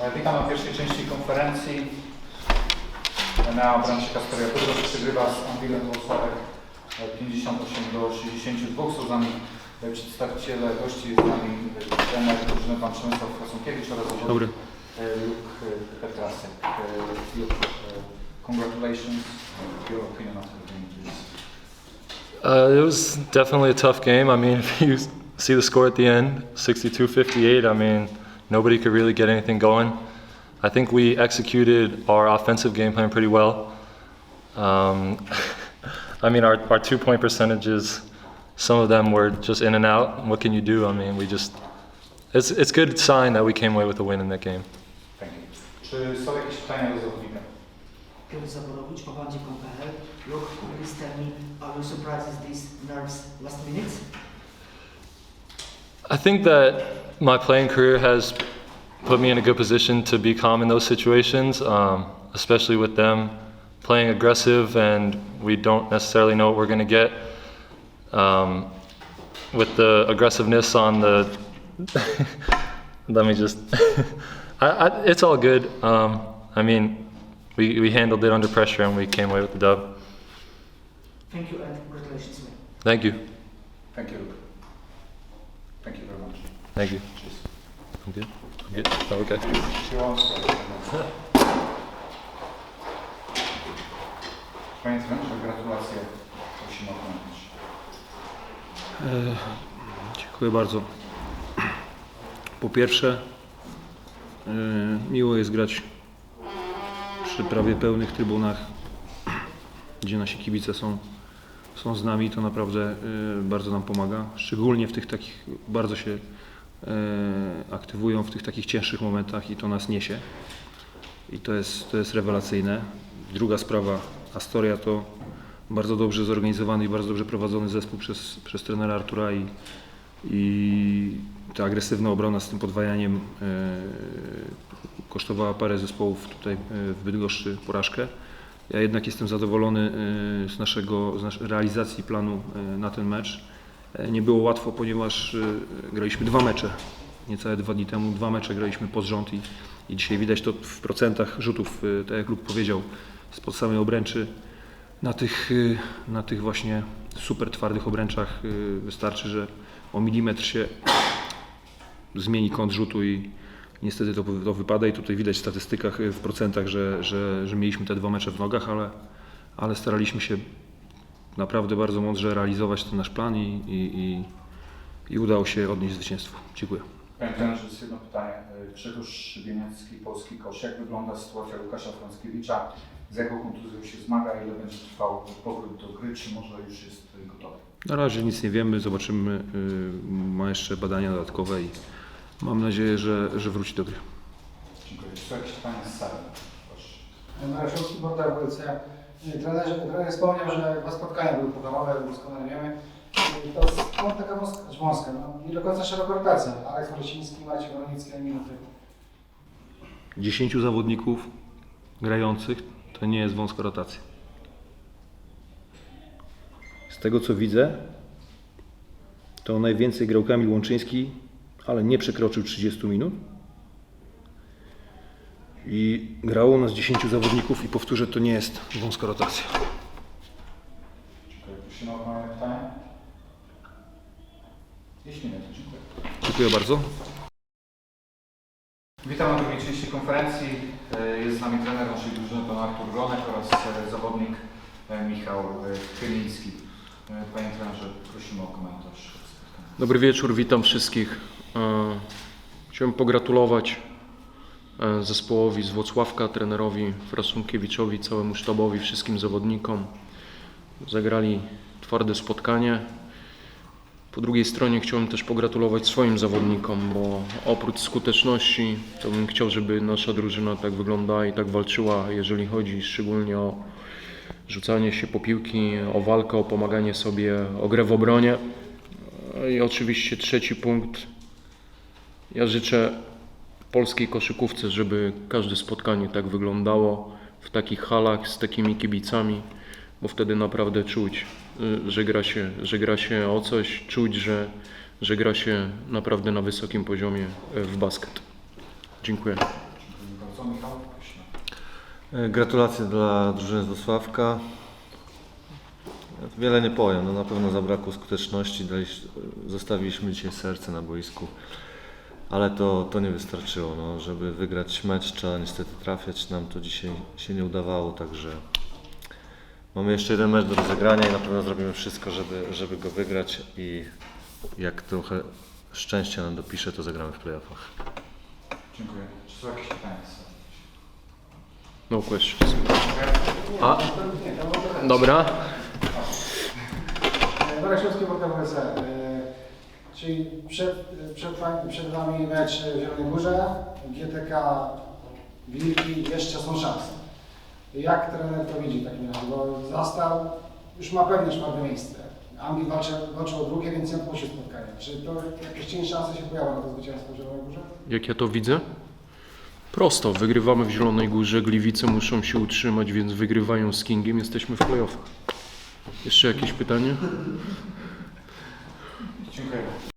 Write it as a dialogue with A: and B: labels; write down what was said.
A: E, Witam na pierwszej części konferencji. Enea Branci Kasperia Pudros przegrywa z Anwilem Włocławek e, 58 do 62. Są z nami e, przedstawiciele gości, jest z nami e, trener drużyny Pan Przemysław Krasunkiewicz oraz
B: Dobry.
A: Luke Petrasek. Luke, congratulations. Your opinion after the game, please.
B: Uh, it was definitely a tough game. I mean, if you see the score at the end, 62-58, I mean, nobody could really get anything going. I think we executed our offensive game plan pretty well. Um, I mean, our, our two-point percentages, some of them were just in and out. What can you do? I mean, we just, it's, it's good sign that we came away with a win in that game.
A: Thank you. Czy są jakieś pytania do zawodnika?
C: Piotr Zaborowicz, Pochodzi.pl. Look, please tell me, are you surprised these nerves last minutes?
B: I think that my playing career has put me in a good position to be calm in those situations, um, especially with them playing aggressive and we don't necessarily know what we're going to get. Um, with the aggressiveness on the, let me just, I, I, it's all good. Um, I mean, we, we handled it under pressure and we came away with the dub.
C: Thank you and congratulations, man.
B: Thank you.
A: Thank you, Thank you very much.
B: Thank you. I'm good. I'm good. Oh, okay.
A: Panie gratulacje. Prosimy o komentarz.
D: E, Dziękuję bardzo. Po pierwsze, e, miło jest grać przy prawie pełnych trybunach, gdzie nasi kibice są, są z nami. To naprawdę e, bardzo nam pomaga. Szczególnie w tych takich, bardzo się aktywują w tych takich cięższych momentach i to nas niesie. I to jest, to jest rewelacyjne. Druga sprawa, Astoria to bardzo dobrze zorganizowany i bardzo dobrze prowadzony zespół przez, przez trenera Artura i, i ta agresywna obrona z tym podwajaniem e, kosztowała parę zespołów tutaj e, w Bydgoszczy porażkę. Ja jednak jestem zadowolony e, z, naszego, z realizacji planu e, na ten mecz. E, Nie było łatwo, ponieważ e, graliśmy dwa mecze. Niecałe dwa dni temu dwa mecze graliśmy pod rząd i, i dzisiaj widać to w procentach rzutów, e, tak jak Lub powiedział, spod samej obręczy. Na tych, na tych właśnie super twardych obręczach wystarczy, że o milimetr się zmieni kąt rzutu i niestety to, to wypada i tutaj widać w statystykach, w procentach, że, że, że mieliśmy te dwa mecze w nogach, ale, ale staraliśmy się naprawdę bardzo mądrze realizować ten nasz plan i, i, i, i udało się odnieść zwycięstwo. Dziękuję.
A: Panie trenerze, jest jedno pytanie. E, Grzegorz Szybieniecki, Polski Kosz. Jak wygląda sytuacja Łukasza Frąckiewicza? Z jaką kontuzją się zmaga? Ile będzie trwał powrót do gry? Czy może już jest e, gotowy?
D: Na razie nic nie wiemy, zobaczymy. y, Ma jeszcze badania dodatkowe i mam nadzieję, że, że wróci do gry.
A: Dziękuję. Czy są jakieś pytania z sali? Proszę.
E: Marszałkowski Portal Policja. Trener, trener wspomniał, że dwa spotkania były pokamowe, doskonale wiemy. I To jest no, taka wąska, no, nie do końca szeroka rotacja. Aleks Mroziński, Maciej Woronicki, minuty.
D: 10 zawodników grających to nie jest wąska rotacja. Z tego co widzę, to najwięcej grał Kamil Łączyński, ale nie przekroczył 30 minut. I grało u nas 10 zawodników i powtórzę, to nie jest wąska rotacja.
A: Dziękuję. Prosimy o kolejne pytanie. Jeśli nie, to dziękuję.
D: Dziękuję bardzo.
A: Witam na drugiej części konferencji. E, Jest z nami trener naszej drużyny, pan Artur Gronek oraz e, zawodnik e, Michał Chyliński. Panie trenerze, prosimy o komentarz.
F: Dobry wieczór, witam wszystkich. Chciałem pogratulować zespołowi z Włocławka, trenerowi Frasunkiewiczowi, całemu sztabowi, wszystkim zawodnikom. Zagrali twarde spotkanie. Po drugiej stronie chciałem też pogratulować swoim zawodnikom, bo oprócz skuteczności, to bym chciał, żeby nasza drużyna tak wyglądała i tak walczyła, jeżeli chodzi szczególnie o rzucanie się po piłki, o walkę, o pomaganie sobie, o grę w obronie. I oczywiście trzeci punkt. Ja życzę polskiej koszykówce, żeby każde spotkanie tak wyglądało w takich halach z takimi kibicami, bo wtedy naprawdę czuć, y, że gra się, że gra się o coś, czuć, że, że gra się naprawdę na wysokim poziomie y, w basket. Dziękuję.
G: E, Gratulacje dla drużyny z Wrocławka. Wiele nie powiem, no na pewno zabrakło skuteczności, zostawiliśmy dzisiaj serce na boisku, ale to, to nie wystarczyło. No, żeby wygrać mecz trzeba niestety trafiać, nam to dzisiaj się nie udawało, także mamy jeszcze jeden mecz do rozegrania i na pewno zrobimy wszystko, żeby, żeby go wygrać i jak trochę szczęścia nam dopisze, to zagramy w playoffach.
A: Dziękuję. Czy są jakieś pytania?
F: No questions. A, dobra.
E: Marek Śląski, Portal WSE. Czyli przed, przed, przed Wami mecz w Zielonej Górze, GTK, Wilki, jeszcze są szanse. Jak trener to widzi w takim razie? Bo został, już ma pewne czwarte miejsce. Anglii walczy, walczy o drugie, więc nie odpuści spotkania. Czy to jakieś cień szanse się pojawią na to zwycięstwo w Zielonej Górze?
F: Jak ja to widzę? Prosto, wygrywamy w Zielonej Górze, Gliwice muszą się utrzymać, więc wygrywają z Kingiem, jesteśmy w playoffach. Jeszcze jakieś pytanie?
A: Dziękuję.